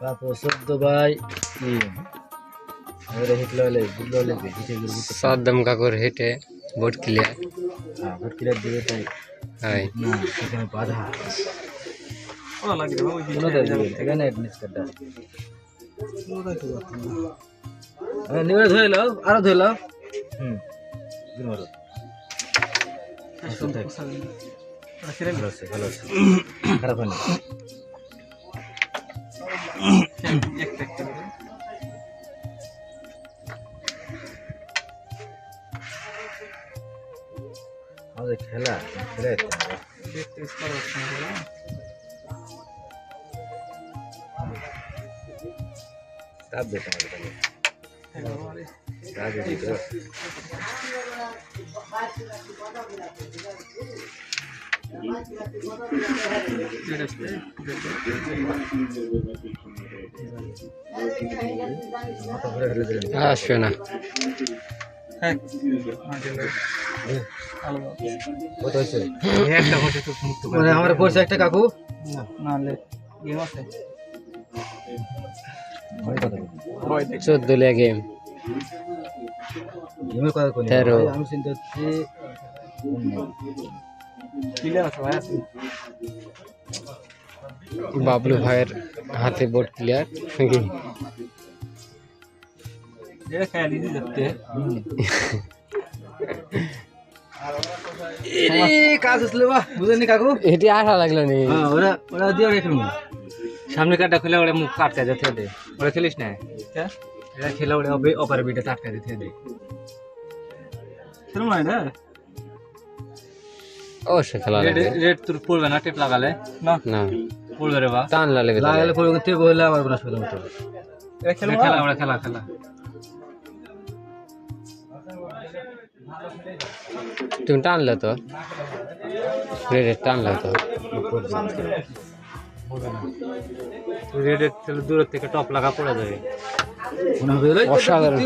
তারপর চোদ্দ বাই তিন এবারে হিটলে হলে বুঝলে হলে হিটে গেলে বুঝতে সাদ্দাম কাকুর হেঁটে বোট ক্লিয়ার হ্যাঁ ভোট কিলার দিবে তাই হয় না সেখানে বাধা ওরা লাগে রে ওই কোনো দিবে এখানে অ্যাডমিট কার্ডটা হ্যাঁ নিবে ধুয়ে লাও আরও ধুয়ে লাও হুম দিন মারো থাক ভালো আছে ভালো আছে। খারাপ হয়নি। আমাদের খেলা খেলা চাপ দিতে হবে তাহলে। চাপ দিতে হবে। মাথা ঘুরে ফেলে দিলেন আসবে না। হ্যাঁ। মানে আমার পড়ছে একটা কাকু? চোদ্দ গেম। তেরো। আমি চিন্তা হচ্ছি বাবলু ভাইয়ের হাতে বোট ক্লিয়ার নাকি এটা খেয়াল দিতে যাচ্ছে কাজ আসলে বাহ বুঝেনি কাকু এটি আশা লাগল নি ওরা ওরা দিয়ে রেখে সামনে কাটা খুলে ওরে মুখ কাটতে যেতে দে ওরে খেলিস না হ্যাঁ এটা খেলে ওরা হবে অপার বিটা টাটকা দিতে দে সেরকম নয় না অবশ্যই খেলা রেড লাগবে। রেড তোর পড়বে না টেপ লাগালে? না? না। পড়বে রে বা। টান লাগবে। লাগালে পরে তে বলে আবার বনাস পেলাম তো খেলা খেলা ওরা খেলা খেলা। তুমি টানলে তো? রেডে টানলে তো? রেড তাহলে দূর থেকে টপ লাগা পড়ে যাবে। অসাধারণ।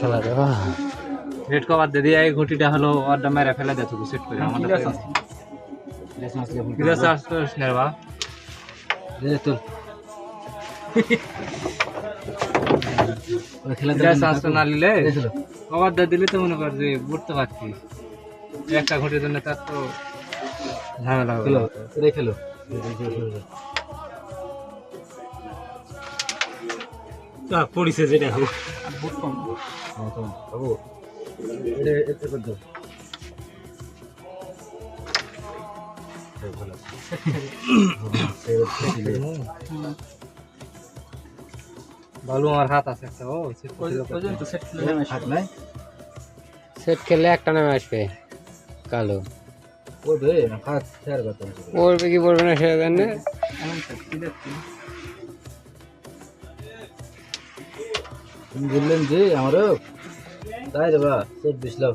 খেলা রে রেড কভার দিয়ে এই ঘটিটা হলো অর্ডার মেরে ফেলে সেট করে। আমাদের না নিলে কভার দিয়ে দিলে তো মনে কর যে বুঝতে পারছি একটা ঘটির জন্য তার তো ঝামেলা খেলো। পড়িছে যেটা হোক ভালো আমার হাত আছে একটা ও সেট খেললে একটা নামে আসবে? কালো। পড়বে? কি পড়বে না সেটা জানে বললেন যে আমারও। তাই রে বা চব্বিশ লাখ।